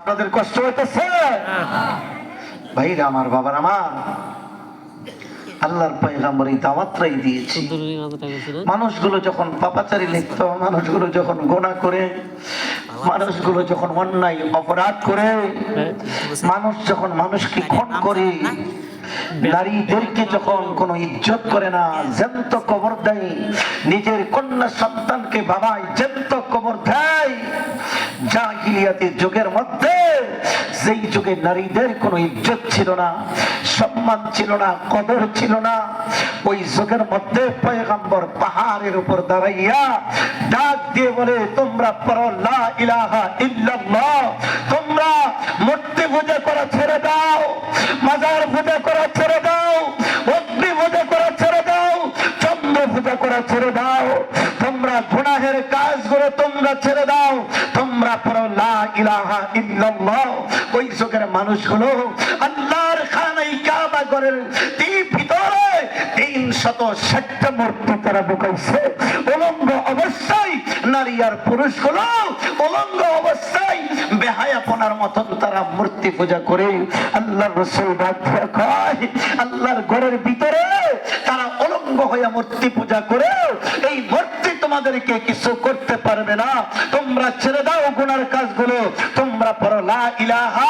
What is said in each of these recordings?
আপনাদের কষ্ট হইতেছে ভাইরা আমার বাবার আমার আল্লাহর পয়গাম্বর এই দাওয়াতটাই দিয়েছি মানুষগুলো যখন পাপাচারি লিপ্ত, মানুষগুলো যখন গোনা করে, মানুষগুলো যখন অন্যায়, অপরাধ করে। মানুষ যখন মানুষকে খুন করে, নারীদেরকে যখন কোনো ইজ্জত করে না, জ্যান্ত কবর দেয়, নিজের কন্যা সন্তানকে বাবাই জ্যান্ত কবর দেয় জাহিলিয়াতি যুগের মধ্যে, যেই যুগে নারীদের কোনো ইজ্জত ছিল না, সম্মান ছিল না, কদর ছিল না, ওই যুগের মধ্যে পয়গম্বর পাহাড়ের উপর দাঁড়াইয়া ডাক দিয়ে বলে, তোমরা পড়ো, লা ইলাহা ইল্লাল্লাহ, তোমরা মূর্তি পূজা করা ছেড়ে দাও, মাজার পূজা করা ছেড়ে দাও, অগ্নি পূজা করা ছেড়ে দাও, চন্দ্র পূজা করা ছেড়ে দাও তোমরা গুনাহের কাজগুলো তোমরা ছেড়ে দাও তোমরা পড়ো লা ইলাহা ইল্লাল্লাহ ওই যুগের মানুষগুলো আল্লাহর খানাই কাবা তিন ভিতরে তিন শত মূর্তি তারা ঢুকাইছে। উলঙ্গ নারী আর পুরুষগুলো উলঙ্গ অবস্থায় বেহায়াপনার মতন তারা মূর্তি পূজা করে। রসুল কয়, আল্লাহর ঘরের ভিতরে তারা উলঙ্গ হয়ে মূর্তি পূজা করে। এই মূর্তি তোমাদেরকে কিছু করতে পারবে না। তোমরা ছেড়ে দাও গুনার কাজগুলো। তোমরা পড়ো লা ইলাহা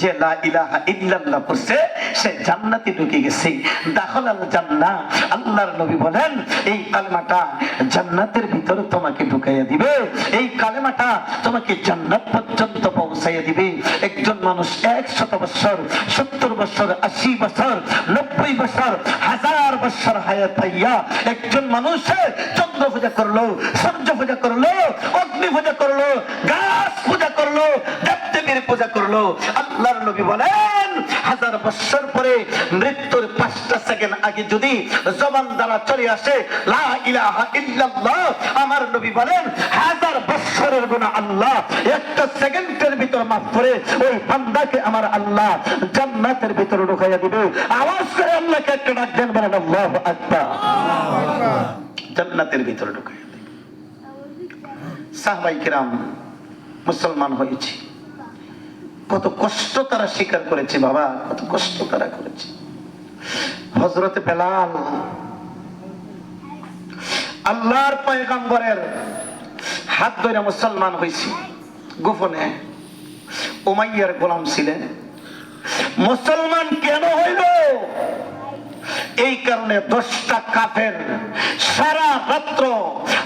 যে লা ইলাহা ইল্লাল্লাহ পড়ছে, সে জান্নাতে ঢুকে গেছে। দাখল আল জান্নাহ। আল্লাহর নবী বলেন, এই কালেমাটা জান্নাতের ভিতরে তোমাকে ঢুকাইয়া দিবে। এই কালেমাটা তোমাকে জান্নাত পর্যন্ত পৌঁছাইয়া দিবে। একজন মানুষ একশত বছর, সত্তর বছর, আশি বছর, নব্বই বছর, হাজার বছর হায়াত পাইয়া একজন মানুষ চন্দ্র পূজা করল, সূর্য পূজা করল, অগ্নি পূজা করল, গাছ পূজা করল, দেবদেবীর পূজা করল। আল্লাহর নবী বলেন, হাজার বছর পরে মৃত্যুর পাঁচটা সেকেন্ড আগে যদি জবান দ্বারা চলে আসে আমার নবী বলেন, হাজার বছরের গুনাহ আল্লাহ। একটা সেকেন্ডের ভিতর মাফ করে ওই বান্দাকে আমার আল্লাহ জান্নাতের ভিতরে ঢুকাইয়া দিবে। আওয়াজ করে আল্লাহকে একটা ডাক দেন, বলেন, আল্লাহু আকবার। জান্নাতের ভিতরে ঢুকাইয়া দিবে। সাহবাই কিরাম মুসলমান হয়েছে। কত কষ্ট তারা স্বীকার করেছে, বাবা, কত কষ্ট তারা করেছে। হজরতে বেলাল, আল্লাহর পয়গম্বরের হাত ধরে মুসলমান হয়েছে। গোপনে উমাইয়ার গোলাম ছিলেন। মুসলমান কেন হইল? এই কারণে দশটা কাফের সারা রাত্র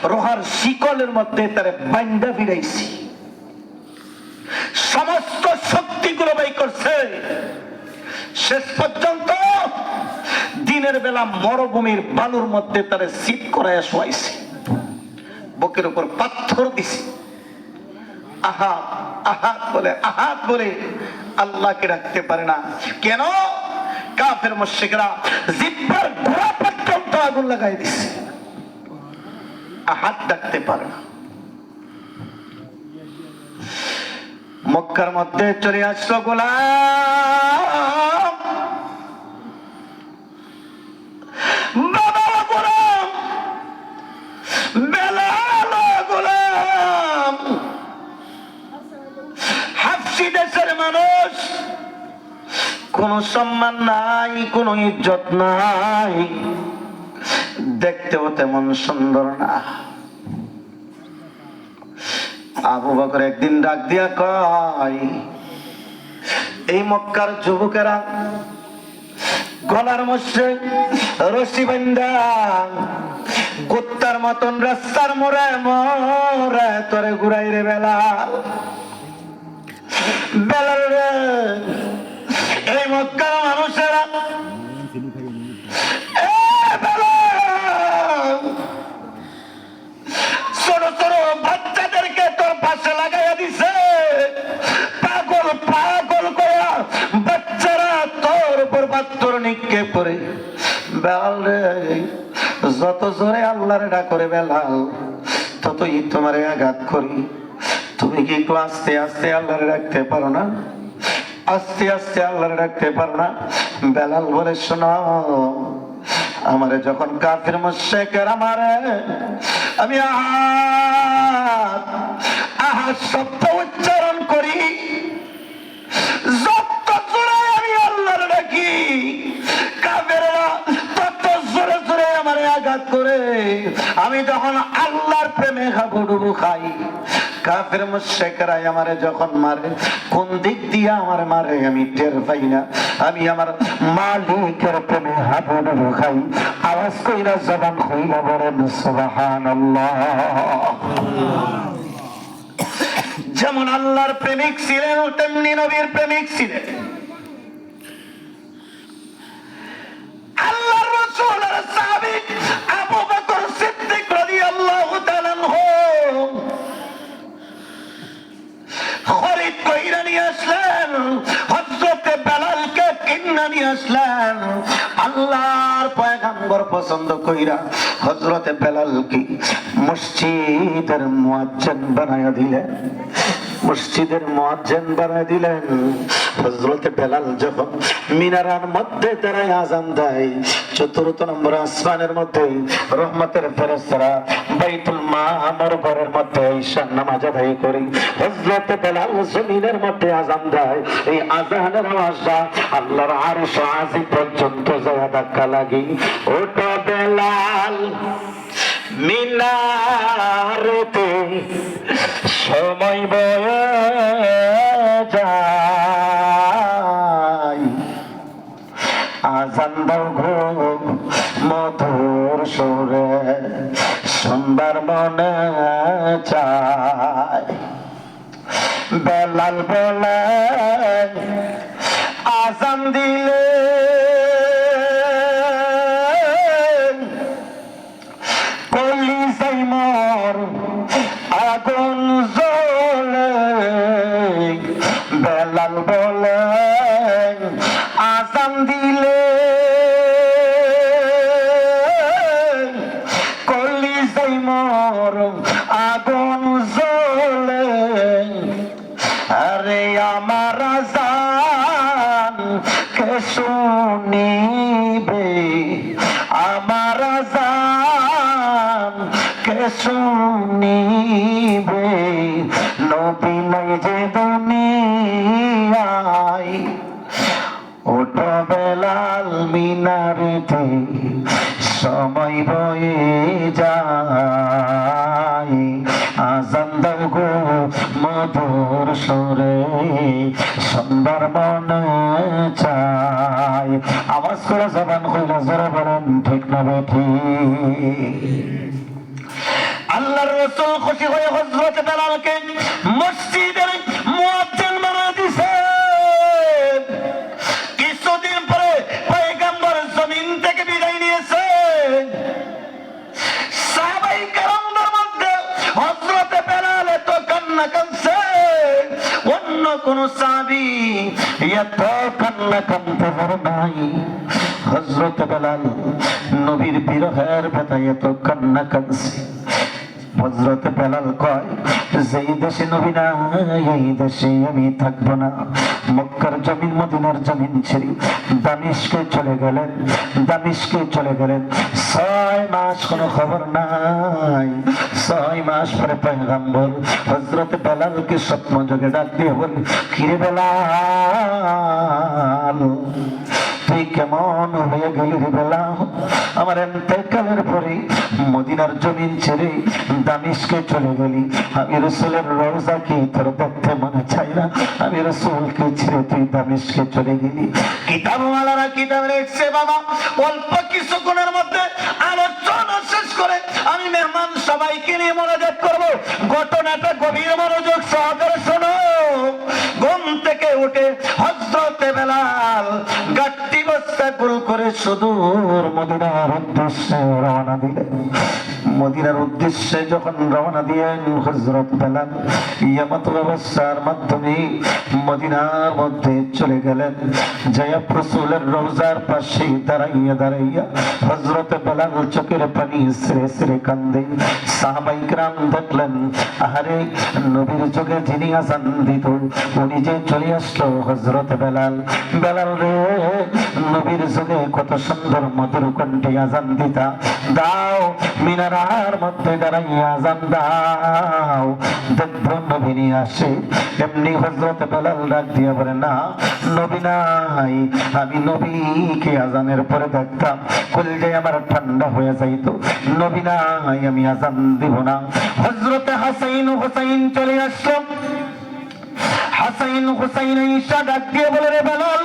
রোহার শিকলের মধ্যে তারা বান্দা ফিরাইছি। সমস্ত শক্তিগুলো ব্যয় করছে। শেষ পর্যন্ত দিনের বেলা মরুভূমির বালুর মধ্যে তারা শীত করায় শোয়াইছে। বুকের উপর পাথর দিছে। আহাত আহাত বলে আহাত বলে আল্লাহকে রাখতে পারে না। কেন? কাফের মুশরিকরা জিব্বার গোড়া পর্যন্ত আগুন লাগাই দিছে। আহাত ডাকতে পারে না। মক্কার মধ্যে চলে আসলো গোলাম। হাফসি দেশের মানুষ, কোন সম্মান নাই, কোন ইজ্জত নাই। দেখতেও তেমন সুন্দর না। আবু বকর একদিন ডাক দিয়া কয়, এই মক্কার যুবকেরা, গলার মধ্যে রশি বান্ধা কুত্তার মতন রাস্তার মোড়ে মোড়ে তোরে ঘুরাই রে বেলা। বেলাল রে এই মক্কার মানুষেরা ছোট ছোট বাচ্চাদেরকে পাশে লাগাইয়া দিছে। পাগল পাগল কয়া বাচ্চারা তোর উপর বাত্তর নিক্ষেপ করে। বেল রে, যত জোরে আল্লাহর ডাক করে বেলাল, ততই তোমারে আঘাত করি। তুমি কি একটু আস্তে আস্তে আল্লাহর ডাকতে পারো না? আস্তে আস্তে আল্লাহর ডাকতে পারো না? বেলাল বলে, শোনো, আমারে যখন কাফের মুশরিকের আমারে, আমি আহাত আহাত শব্দ উচ্চারণ করি। যত জোরে আমি আল্লাহর ডাকি আমি যখন আল্লাহর প্রেমে হাবুডুবু খাই, কাফের মুশরিকরা আমারে যখন মারে, কোন দিক দিয়ে আমার মারে আমি টের পাই না। আমি আমার মালিকের প্রেমে হাবুডুবু খাই। আওয়াজ কইরা জবান কইরা বলেন, সুবহানাল্লাহ। যেমন আল্লাহর প্রেমিক ছিলেন, তেমনি নবীর প্রেমিক ছিলেন। আল্লাহর আসলেন বেলালকে কিন্না নিয়ে আসলেন। পয়গম্বর পছন্দ কইরা হজরতে বেলালকে মসজিদের মুয়াজ্জিন বানায়া দিলেন। মসজিদের মুয়াজ্জিন বানায় দিলেন। হযরতে বেলাল যখন মিনারার মধ্যে দাঁড়ায় আজান দেয়, চতুর্থ নম্বর আসমানের মধ্যে রহমতের ফেরেশতারা বাইতুল মামুর ঘরের মধ্যে ঈশান নামাজ আদায় করে হযরতে বেলাল জমিনের মধ্যে আজান দেয়। এই আজানের আওয়াজটা আল্লাহর আরশ আজিম পর্যন্ত যায় ধাক্কা লাগি। ওটা বেলাল, মিনারেতে সময় বয়ে যায়। আজান দাও ঘুম মধুর সুরে সুন্দর মনে চায়। বেলাল বলে, আজান দিলে জ্বলে বেলাল বলে, আজান দিলে কলি যাই মোর, আগুন জ্বলে। আরে আমার আজান কে শুনিবে? আমার আজান কে শুনিবে। নবী নাই যে দুনিয়ায় ওটা বেলাল মিনারেতে, সময় বয়ে যায়। আজান দাও গো মধুর সুরে, সুন্দর মনে চায়। আওয়াজ করে জবান কইলা জোরে বলেন, ঠিক না বেঠি রাসূল খুশি হয়ে হযরত বেলালকে মসজিদের মুয়াজ্জিন বানিয়ে দিয়েছে কিছুদিন পরে পয়গম্বর জমিন থেকে বিদায় নিয়েছে। সাহাবাই কেরামদের মধ্যে হযরতে বেলাল এত কান্না কাঁদছে। অন্য কোন সাহাবী এত কান্না কাঁদতে পারে নাই। হযরতে বেলাল নবীর বিরহের ব্যথায় এত কান্না কাঁদছে। হজরত বেলাল কয় যেই দেশে নবী না এই দেশে আমি থাকব না। মক্কার জমিন, মদিনার জমিন ছেড়ে দামিশকে চলে গেলেন দামিশকে চলে গেলেন। ছয় মাস কোনো খবর নাই। ছয় মাস পরে পয়গাম্বর হজরত বেলালকে স্বপ্ন যোগে ডাক দিয়ে বলি কিরে বেলাল, তুই কেমন হয়ে গেলি রে বেলা আমার এতেকালের পরে মদিনার জমিন ছেড়ে দামিশকে চলে গেলি। আমি রসুলের রোজা কি তোর দেখতে মনে চাই না। আমি রসুলকে ছেড়ে তুই দামিশকে চলে গেলি। কিতাবওয়ালারা কিতাব রেখছে, বাবা। অল্প কিছুক্ষণের মধ্যে আলোচনা শেষ করে আমি মেহমান সবাইকে নিয়ে মনোযোগ করব। ঘটনাটা গভীর মনোযোগ সহকারে শোনো ঘুম থেকে উঠে হজরতে বেলাল গাট্টি বস্তা কুল করে সুদূর মদিনার উদ্দেশ্যে রওনা দিলেন। মদিনার উদ্দেশ্যে যখন রওনা দিয়েন হজরত বেলাল ইয়ামাত অবস্থার মাধ্যমে মদিনার মধ্যে চলে গেলেন। জয়া রসুলের রোজার পাশে দাঁড়াইয়া দাঁড়াইয়া হজরত বেলাল চোখের পানি শ্রে শ্রে কান্দে। সাহাবাই গ্রাম দেখলেন, আহারে, নবীর চোখে যিনি আসান দিত, উনি যে চলে আসলো হজরত বেলাল। বেলাল রে নবীর চোখে কত সুন্দর মধুর কণ্ঠে আজান দিতা। দাও, মিনারার মধ্যে দাঁড়াইয়া আজান দাও। দেখব আসে, এমনি হজরত বেলাল ডাক বলে, না, নবী নাই। আমি নবীকে আজানের পরে দেখতাম। কলজে আমার ঠান্ডা হয়ে যাইতো। নবী নাই, আমি আজান দিব না। হজরতে হাসাইন হোসাইন চলে আসলো। হাসাইন হোসাইন ঈশা ডাক দিয়ে বলে, রে বেলাল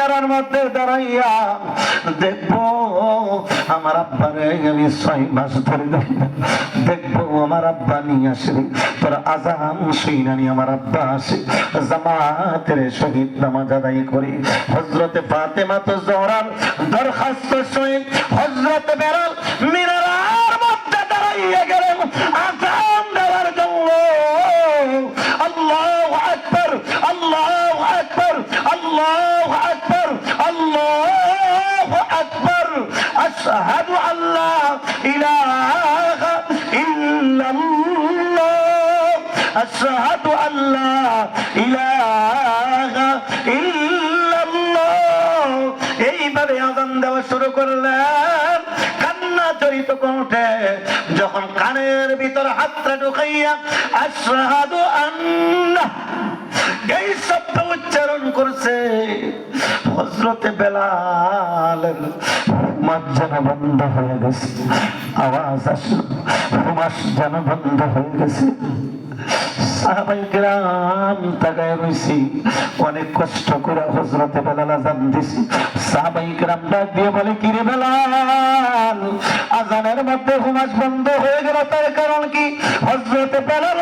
মিনারার মধ্যে দাঁড়াইয়া দেখব, আমার আব্বারে আমি ছয় মাস ধরে। দেখব, আমার আব্বা নিয়ে আসবে তোর আজান শুইনানি আমার আব্বা আসে। জামাতের শহীদ নামাজ আদায় করে। হজরতে ফাতেমা তো জহরার দরখাস্ত সহিত হজরত বেলাল মিনারার মধ্যে দাঁড়াইয়া গেলেন। আজান আল্লাহু আকবার আল্লাহু আকবার। আশহাদু আল্লা ইলাহা ইল্লাল্লাহ। আশহাদু আল্লা ইলাহা ইল্লাল্লাহ। এইভাবে আজান দেওয়া শুরু করলেন। কান্না জড়িত কণ্ঠে যখন কানের ভিতর হাতটা ঢুকাইয়া আশহাদু আন্না শব্দ উচ্চারণ করছে হজরতে রয়েছি অনেক কষ্ট করে হজরতে বেলাল আজান দিছি। সাহাবাই গ্রাম ডাক দিয়ে বলে কিরে বেলাল? আজানের মধ্যে হুমাস বন্ধ হয়ে গেল, তার কারণ কি? হজরতে বেলাল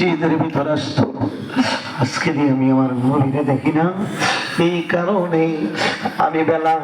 মসজিদের ভিতর আসতো। আজকে আমি আমার নবীরে দেখি না। এই কারণে আমি বেলা